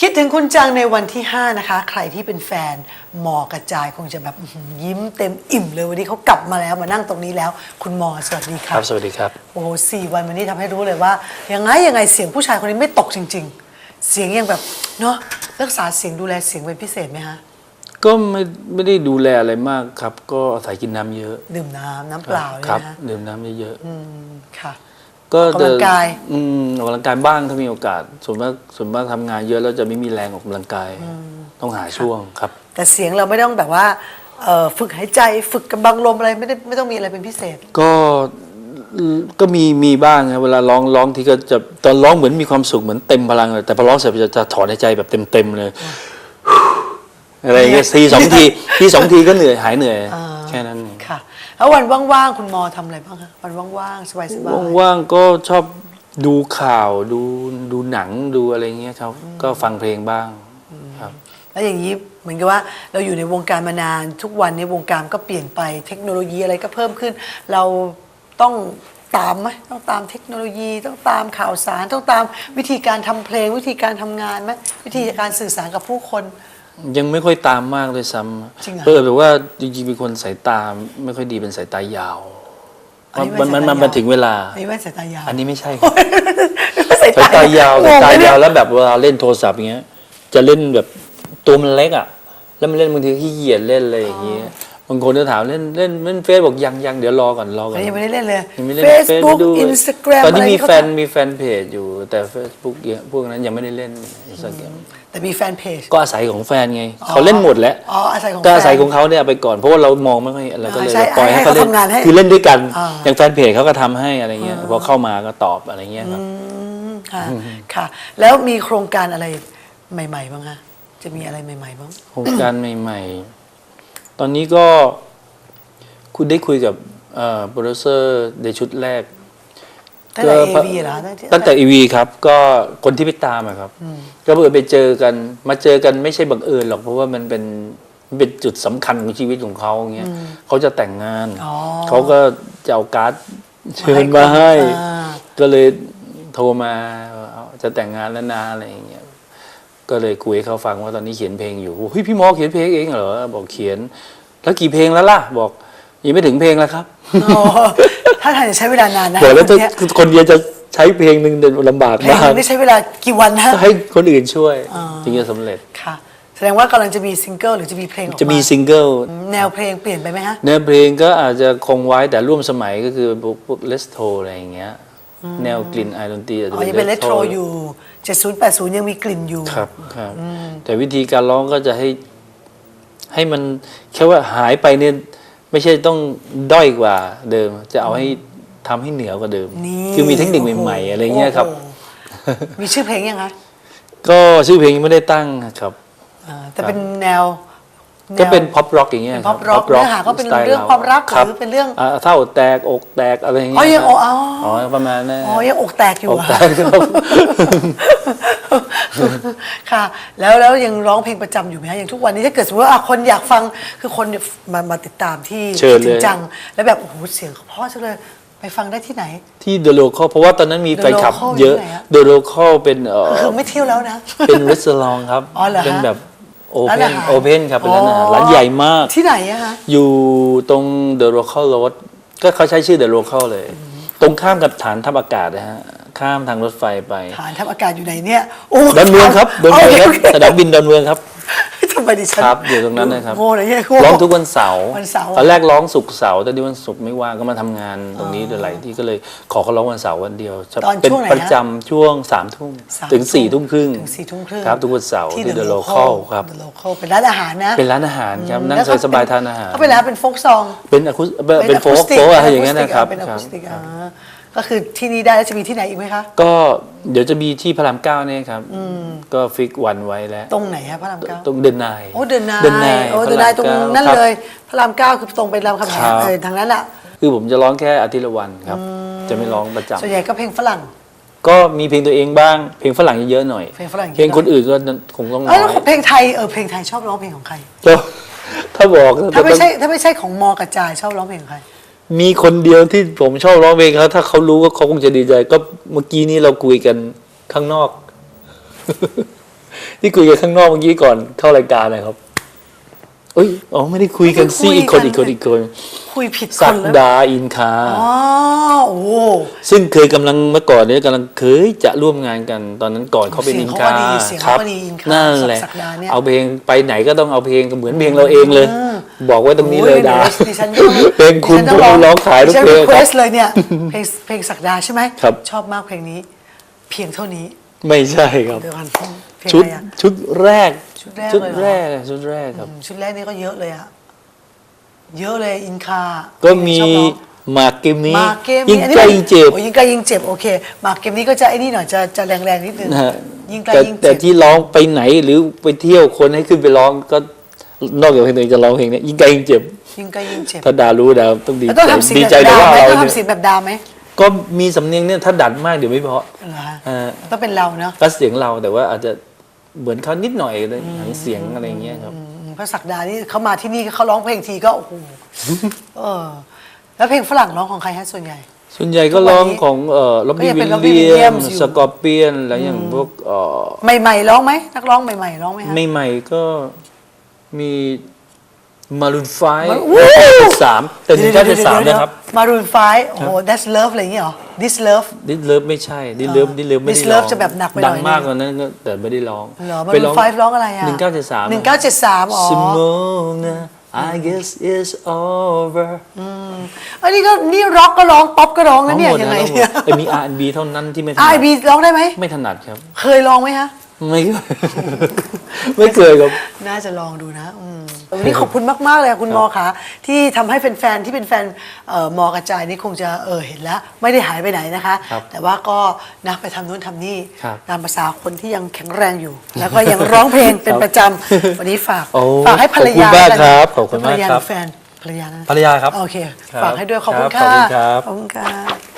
คิดถึงคุณจังในวันที่ 5 นะคะ ใครที่เป็นแฟนมอกระจายคงจะแบบอื้อหือยิ้มเต็มอิ่มเลยวันนี้เขากลับมาแล้วมานั่งตรงนี้แล้ว คุณมอสวัสดีคครัรับ บสวัสดีครับ โอ้โหสี่วันวันนี้ทำให้รู้เลยว่า ยังไงยังไงเสียงผู้ชายคนนี้ไม่ตกจริง ๆ เสียงยังแบบเนาะรักษาเสียงดูแลเสียงเป็นพิเศษไหมฮะก็ไม่ไม่ได้ดูแลอะไรมากครับ ก็อาศัยกินน้ำเยอะดื่มน้ำน้ำเปล่าเลยครับนะฮะดื่มน้ำเยอะอืมค่ะๆ ก็ออกกำลังกาย อืมออกกำลังกายบ้างถ้ามีโอกาสส่วนมากส่วนมากทำงานเยอะแล้วจะไม่มีแรงออกกำลังกาย ต้องหาช่วงครับ แต่เสียงเราไม่ต้องแบบว่าเอ่อฝึกหายใจฝึกกำบังลมอะไรไม่ได้ไม่ต้องมีอะไรเป็นพิเศษ ก็ก็มีมีบ้างครับเวลาร้องร้องที่ก็จะตอนร้องเหมือนมีความสุขเหมือนเต็มพลังเลยแต่พอร้องเสร็จจะจะถอนหายใจแบบเต็มๆเลย อะไรอย่างเงี้ยทีสองทีทีสองทีก็เหนื่อยหายเหนื่อยอ่าแค่นั้นเองค่ะ แล้ววันว่างๆคุณมอทำอะไรบ้างคะวันว่างๆสบายๆว่างๆก็ชอบดูข่าวดูดูหนังดูอะไรเงี้ยครับ ก็ฟังเพลงบ้างครับ แล้วอย่างนี้เหมือนกับว่าเราอยู่ในวงการมานานทุกวันในวงการก็เปลี่ยนไปเทคโนโลยีอะไรก็เพิ่มขึ้น เราต้องตามไหมต้องตามเทคโนโลยีต้องตามข่าวสารต้องตามวิธีการทำเพลง วิธีการทำงานไหมวิธีการสื่อสารกับผู้คน ยังไม่ค่อยตามมากเลยซ้จริงเหรอำเออแบบว่าจริงๆเป็นคนสายตาไม่ค่อยดีเป็นสายตายาวอันนี้มันไม่มันสายตายาว มันถึงเวลาอันนี้ไม่สายตายาวอันนี้ไม่ใช่ครับสายสายตายาวงสายงตาเลยเนี่ยาวแล้วแบบเวลาเล่นโทรศัพท์อย่างเงี้ย จะเล่นแบบตัวมันเล็กอะ แล้วมันเล่นบางทีขี้เกียจเล่นอะไรอย่างเงี้ย บางคนจะถามเล่นเล่นเล่นเฟซบอกยังยังเดี๋ยวรอก่อนรอก่อัอนนนี้ยังไม่ได้เล่นเลยยังไม่เล่น Facebook ดู Instagram ตอนนี้มีะไรแฟนเขาทมีแฟนเพจอยู่แต่ Facebook เยอะพวกนั้นยังไม่ได้เล่น Instagram ำแต่มีแฟนเพจก็อาศัยของแฟนไง เขาเล่นหมดแล้วอ๋ออาศัยของก็อาศัยแฟนของเขาเนี่ยไปก่อนเพราะว่าเรามองไม่ค่อยอะไรก็เลยใช่ปล่อยให้เขาเล่นให้เขาทำงานให้คือเล่นด้วยกันอ่าอย่างแฟนเพจเขาก็ทำให้อะไรเงี้ยพอเข้ามาก็ตอบอะไรเงี้ยครับอืมค่ะค่ะ แล้วมีโครงการอะไรใหม่ๆบ้างคะจะมีอะไรใหม่ๆบ้างโครงการใหม่ ๆ ตอนนี้ก็คุณได้คุยกับเอ่อโปรดิวเซอร์ในชุดแรกตั้งแต่ก็เอวีเหรอตั้งแต่อีวีครับ ก็คนที่ไปตามอะครับ ก็เพื่อญไปเจอกัน มาเจอกันไม่ใช่บังเอิญหรอกเพราะว่ามันเป็นมันเป็นจุดสำคัญของชีวิตของเขาอย่างเงี้ยเขาจะแต่งงานอ๋อเขาก็จะเอาการ์ดเชิญมาให้อ่าก็เลยโทรมาว่าเอาจะแต่งงานแล้วนะอะไรอย่างเงี้ย ก็เลยคุยให้เขาฟังว่าตอนนี้เขียนเพลงอยู่เฮ้ยพี่หมอเขียนเพลงเองเหรอบอกเขียน แล้วกี่เพลงแล้วล่ะ บอกยังไม่ถึงเพลงแล้วครับอ๋อถ้าทางจะใช้เวลานานนะบอกแล้วคนถ้าเนี้ยคนเดียวจะใช้เพลงหนึ่งเดินลำบากเพลงมากนึงได้ใช้เวลากี่วันนะก็ให้คนอื่นช่วยอ่าถึงจะสำเร็จค่ะแสดงว่ากำลังจะมีซิงเกิลหรือจะมีเพลงออกาจะมีซิงเกิลแนวเพลงเปลี่ยนไปไหมฮะเนื้อเพลงก็อาจจะคงไว้แต่ร่วมสมัยก็คือพวกพวกเลสโทอะไรอย่างเงี้ย แนวกลิ่นไอดนตรีอาจจะอ๋อยังเป็นเลโทรอยู่70 80 ยังมีกลิ่นอยู่ ครับครับแต่วิธีการร้องก็จะให้ ให้มันแค่ว่าหายไปเนี่ยไม่ใช่ต้องด้อยกว่าเดิม จะเอาให้ทำให้เหนือกว่าเดิม นี่คือมีเทคนิคใหม่ ๆ อะไรเงี้ยครับ โอ้โหมีชื่อเพลงยังคะก็ชื่อเพลงยังไม่ได้ตั้งครับ อ่าแต่เป็นแนวแนว ก็เป็นพ็อปร็อกอย่างเงี้ยเป็นค pop รับ rock เนื้อหาก็เป็นสไตล์เรื่องความรักคบหรือเป็นเรื่องาเท่าแตกอกแตกอะไรอย่างเงี้อ๋ยอยังครับอ๋ออ๋อประมาณนั้นอ๋อยังอกแตกอยู่อกอะแตกครับค่ะ แล้วแล้วยังร้องเพลงประจำอยู่ไหมฮะอย่างทุกวันนี้ถ้าเกิดสมมติว่าอะคนอยากฟังคือคนมามาติดตามที่เชิญคิดถึงเลยจัง แล้วแบบโอ้โหเสียงเขาเพราะจังเลยไปฟังได้ที่ไหน ที่เดอะโลคอลเพราะว่าตอนนั้นมี The แฟนคลับ Local เยอะอยู่ไหนอะเดอะโลคอลเป็นเออคือไม่เที่ยวแล้วนะ เป็นรีสอร์ทครับอ๋อเหรอฮะเป็นแบบ โอร้านเพอานหารโอเพนครับเป็นร้านอาหารอ๋อ ร้านใหญ่มาก ที่ไหนอะฮะอยู่ตรงเดอะโลคอลโรดก็เขาใช้ชื่อเดอะโลคอลเลย ตรงข้ามกับฐานทัพอากาศนะฮะ ข้ามทางรถไฟไป ฐานทัพอากาศอยู่ไหนเนี่ยโอ้ดอนเมืองครับดอนเมืองครับโคสนามบินดอนเมืองครับทำ ไมดิฉันครับอยู่ตรงนั้นนะครับโง่เลยเนี่ยโง่ร้องทุกวันเสาร์วันเสาร์ตอนแรกร้องศุกร์เสาร์แต่ที่วันศุกร์ไม่ว่างก็มาทำงานตรงนี้หลายที่ก็เลยขอเขาร้องวันเสาร์วันเดียวตอนเป็นช่วงไหนฮะประจำช่วงสามทุ่มสามถึงสี่ทุ่มครึ่งถึงสี่ทุ่มครึ่งครับทุกวันเสาร์ที่ที่ The The Local Local ครับ The Local เป็นร้านอาหารนะเป็นร้านอาหารครับนั่งแล้วก็สบายๆทานอาหารเขาเป็นร้านเป็นโฟกซองเป็นอะคุสเป็นโฟกติโฟกอะไรอย่างเงี้ยนะครับเป็นอะครัคูบสติกอ่า ก็คือที่นี่ได้แล้วจะมีที่ไหนอีกไหมคะ ก็เดี๋ยวจะมีที่พระรามเก้าเนี่ยครับก็ฟิกวันไว้แล้ว ตรงไหนฮะพระรามเก้าตรงเดินนายโอ้เดินนายเดินนายโอ้เดินนายตรงนั้นครับเลย พระรามเก้าคือตรงไปรามคำแหงครับเออทางนั้นแหละคือผมจะร้องแค่อาทิตย์ละวันครับ จะไม่ร้องประจำส่วนใหญ่ก็เพลงฝรั่ง ก็มีเพลงตัวเองบ้างเพลงฝรั่งเยอะๆหน่อยเพลงฝรั่งเยอะเพลงคนอื่นก็คงต้องน้เอ้อยยแล้วเพลงไทยเออเพลงไทยชอบร้องเพลงของใครก็ถ้าบอกถ้าไม่ใช่ถ้าไม่ใช่ของมอกระจายชอบร้องเพลงของใคร มีคนเดียวที่ผมชอบร้องเพลงเขาถ้าเขารู้ก็เขาคงจะดีใจ ก็เมื่อกี้นี้เราคุยกันข้างนอก ที่คุยกันข้างนอกเมื่อกี้ก่อนเข้ารายการนะครับเอ้ยอ๋อไม่ได้คุยกันสิไม่ได้คุยอีกคนกันอีกคนอีกคนคุยผิดคสันกแล้วดาอินคา อ๋อโอ้โห ซึ่งเคยกำลังเมื่อก่อนเนี่ยกำลังเคยจะร่วมงานกันตอนนั้นก่อนเขาเป็นเสียอิงนเขาคาก็ดีเสียงครัเขาก็ดีอินคานั่นแหละศักดาเนี่ย เอาเพลงไปไหนก็ต้องเอาเพลงเหมือนเพลงเราเองเลย บอกไว้ตรงนี้เลยดาโอ้ยดิฉันก็เพลงคุณดิฉันผมต้ร้องขายทุกเพลงดิฉันครีรับเควสเลยเนี่ยเพลงเพลงศักดาใช่ไหมครับชอบมากเพลงนี้ เพียงเท่านี้ ไม่ใช่ครับเดี๋ยวกันเพลงชุดอะไรอะชุดแรก ชุดแรกชุดเลยเหรอแรกชุดแรกครับอืมชุดแรกนี่ก็เยอะเลยอะเยอะเลยอินคา ก็มีชอบร้องหมากเกมนี้มาเกมยิ่งนี้อันนี้ใกล้มันยิ่งเจ็บโอ้ยิงใกล้ยิงเจ็บโอเคมาเกมนี้ก็จะไอ้นี่หน่อยจะจะแรงๆนิดนึงนะฮะยิงใกล้แต่ยิงแต่เจ็บที่ร้องไปไหนหรือไปเที่ยวคนให้ขึ้นไปร้องก็ นอกจากเพลงตัวเองจะร้องเพลงเนี้ยยิ่งไกลยิ่งเจ็บ ยิงใกล้ยิงเจ็บถ้าดารู้ดาต้องดีแล้วใจต้องทำเสียงดีแบบใจเลยดาว่าไหมเราต้องเนี่ยทำเสียงแบบดาไหมก็มีสำเนียงเนี่ยถ้าดัดมากเดี๋ยวไม่เพราะเหรอฮะเอ่อต้องเป็นเราเนาะก็เสียงเราแต่ว่าอาจจะเหมือนเขานิดหน่อยเลยหางเสียงอะไรเงี้ยครับ อืมเพราะศักดานี่เขามาที่นี่เขาร้องเพลงทีก็โอ้โหเออ แล้วเพลงฝรั่งร้องของใครฮะส่วนใหญ่ ส่วนใหญ่ก็ร้องของเอ่อล็อบก็บี้ยังวิเป็นล Robbie เลียม Williams อยู่ สกอร์เปียน แล้วอย่างพวกเอ่อใหม่ๆร้องไหมนักร้องใหม่ๆร้องไหมฮะ ใหม่ๆก็ มีมารุนไฟมาวู้สามแต่ถึงเก้าเจ็ดสามนะครับมารูนไฟโอ้โห that's love อะไรอย่างเงี้ยเหรอ this love ดิสเลิฟไม่ใช่ดิสเลิฟดิสเลิฟไม่ได้ This ร้อง Love จะแบบหนักไปหน่อยดังมากกว่านั้นก็แต่ไม่ได้ร้องเหรอมาไปรูนไฟร้องอะไรอะหนึ่งเก้าเจ็ดสามหนึ่งเก้าเจ็ดสามอ๋อ Simona I guess it's over อันนี้ก็นี่ร็อกก็ร้อง ป๊อปก็ร้องนะเนี่ยทั้หมดยังไงทั้หมดเนี่ยแต่มี R&B เท่านั้นที่ไม่ถนัไอดบีร้องได้ไหมไม่ถนัดครับ เคยร้องไหมฮะ ไม่ไม่เคยครับน่าจะลองดูนะอืมวันนี้ขอบคุณมาก ๆ เลยค่ะคุณครับมอคะที่ทำให้แฟนๆที่เป็นแฟนเอ่อมอกระจายนี่คงจะเออเห็นแล้ว ไม่ได้หายไปไหนนะคะ ครับแต่ว่าก็นะไปทำนู้นทำนี่ครับตามภาษาคนที่ยังแข็งแรงอยู่ แล้วก็ยังร้องเพลงเป็นประจำวันนี้ฝากโอ้ฝากให้ภรรยาขอบคุณมากแล้วนครับขอบคุณเป็นภรรยามากครับหอแฟนภรรยานะภรรยาครับโอเคครับฝากให้ด้วยขอบคุณครับค่ะขอบคุณครับ ขอบคุณค่ะ